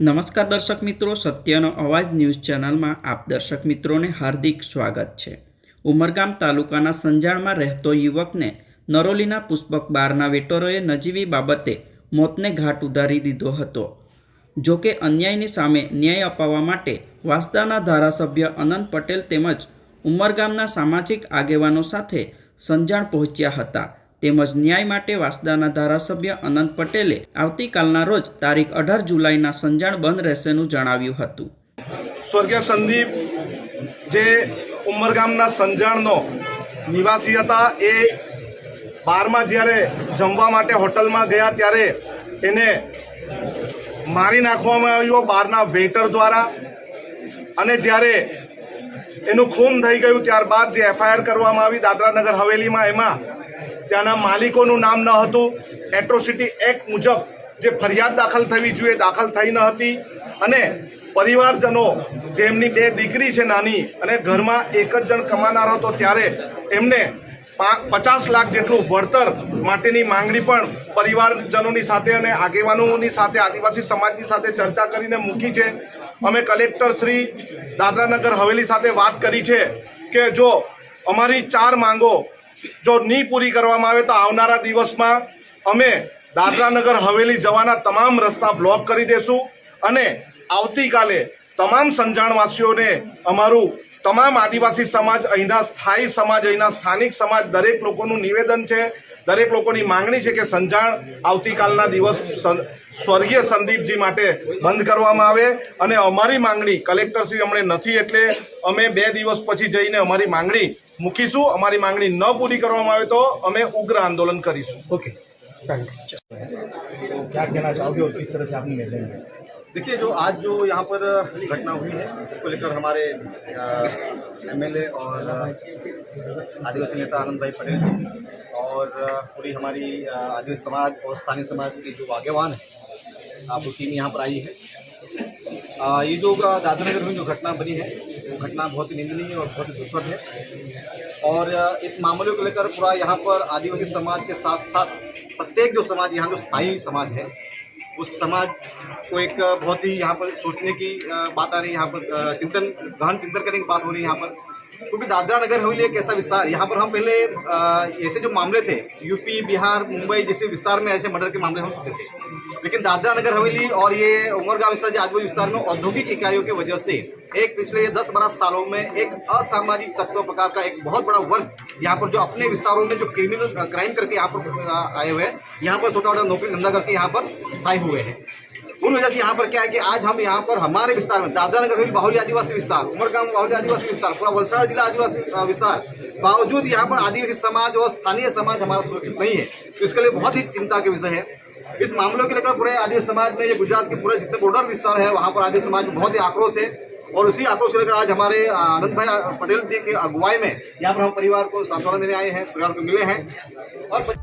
નમસ્કાર દર્શક મિત્રો, સત્યનો અવાજ ન્યૂઝ ચેનલમાં આપ દર્શક મિત્રોને હાર્દિક સ્વાગત છે. ઉમરગામ તાલુકાના સંજાણમાં રહેતો યુવકને નરોલીના પુષ્પક બારના વેટરોએ નજીવી બાબતે મોતને ઘાટ ઉધારી દીધો હતો. જો કે અન્યાયની સામે ન્યાય અપાવવા માટે વાસદાના ધારાસભ્ય અનંત પટેલ તેમજ ઉમરગામના સામાજિક આગેવાનો સાથે સંજાણ પહોંચ્યા હતા. તેમજ ન્યાય માટે વાસદાના ધારાસભ્ય અનંત પટેલે આવતીકાલના રોજ તારીખ અઢાર જુલાઈના સંજાણ બંધ રહેશેનું જણાવ્યું હતું. સ્વર્ગીય સંદીપ, જે ઉમરગામના સંજાણનો નિવાસી હતા, એ બારમાં જ્યારે જમવા માટે હોટલમાં ગયા ત્યારે એને મારી નાખવામાં આવ્યો બારના વેટર દ્વારા. અને જ્યારે એનું ખૂન થઈ ગયું ત્યારબાદ જે એફઆઈઆર કરવામાં આવી દાદરાનગર હવેલીમાં એમાં, ત્યાંના માલિકોનું નામ ન હતું. એટ્રોસિટી એક્ટ મુજબ જે ફરિયાદ દાખલ થવી જોઈએ દાખલ થઈ ન હતી. અને પરિવારજનો જે એમની બે દીકરી છે નાની અને ઘરમાં એક જ જણ કમાનાર હતો ત્યારે એમને પચાસ લાખ જેટલું વળતર માટેની માંગણી પણ પરિવારજનોની સાથે અને આગેવાનોની સાથે, આદિવાસી સમાજની સાથે ચર્ચા કરીને મૂકી છે. અમે કલેક્ટર શ્રી દાદરાનગર હવેલી સાથે વાત કરી છે કે જો અમારી ચાર માંગો જો નહીં પૂરી કરવામાં આવે તો આવનારા દિવસમાં અમે દાદરાનગર હવેલી જવાના તમામ રસ્તા બ્લોક કરી દેશું અને આવતીકાલે તમામ સંજાણવાસીઓને અમારું તમામ આદિવાસી સમાજ, અહીંના સ્થાયી સમાજ, અહીંના સ્થાનિક સમાજ, દરેક લોકોનું નિવેદન છે. દરેક લોકોની માંગણી છે કે સંજાણ આવતીકાલના દિવસ સ્વર્ગીય સંદીપજી માટે બંધ કરવામાં આવે. અને અમારી માંગણી કલેક્ટરશ્રી અમને નથી એટલે અમે બે દિવસ પછી જઈને અમારી માંગણી મૂકીશું. અમારી માંગણી ન પૂરી કરવામાં આવે તો અમે ઉગ્ર આંદોલન કરીશું. ओके क्या कहना चाहोगे और किस तरह से आपने निर्णय लिया? देखिए जो आज जो यहाँ पर घटना हुई है उसको लेकर हमारे एमएलए और आदिवासी नेता आनंद भाई पटेल जी और पूरी हमारी आदिवासी समाज और स्थानीय समाज के जो आगेवान हैं आप टीम यहाँ पर आई है। अ, ये जो अ, दादरानगर में जो घटना बनी है वो घटना बहुत ही निंदनीय और बहुत ही दुखद है। और इस मामले को लेकर पूरा यहाँ पर आदिवासी समाज के साथ साथ प्रत्येक जो समाज यहाँ जो स्थायी समाज है उस समाज को एक अ, बहुत ही यहाँ पर सोचने की अ, बात आ रही है यहाँ पर अ, चिंतन गहन चिंतन करने की बात हो रही है यहाँ पर क्योंकि दादरा नगर हवेली एक ऐसा विस्तार? यहाँ पर हम पहले ऐसे जो मामले थे यूपी बिहार, मुंबई जैसे विस्तार में ऐसे मर्डर के मामले हो चुके थे। लेकिन दादरा नगर हवेली और ये उमरगांव जो आदिवासी विस्तार में औद्योगिक इकाइयों की वजह से एक पिछले दस बारह सालों में एक असामाजिक तत्व प्रकार का एक बहुत बड़ा वर्ग यहाँ पर जो अपने विस्तारों में जो क्रिमिनल क्राइम करके यहाँ पर आए हुए हैं, यहाँ पर छोटा छोटा नौकरी धंधा करके यहाँ पर स्थायी हुए हैं। उन वजह से यहाँ पर क्या है कि आज हम यहाँ पर हमारे विस्तार में दादरा नगर हवेली बाहुली आदिवासी विस्तार उमरगाम बाहुली आदिवासी विस्तार, पूरा वलसाड़ जिला आदिवासी विस्तार, बावजूद यहाँ पर आदिवासी समाज और स्थानीय समाज हमारा सुरक्षित नहीं है। तो इसके लिए बहुत ही चिंता के विषय है। इस मामलों के लेकर पूरे आदिवासी समाज में ये गुजरात के पूरे जितने बॉर्डर विस्तार है, वहाँ पर आदिवासी समाज बहुत ही आक्रोश है। और उसी आक्रोश को लेकर आज हमारे आनंद भाई पटेल जी की अगुवाई में यहाँ पर हम परिवार को सांत्वना देने आए हैं, परिवार को मिले हैं। और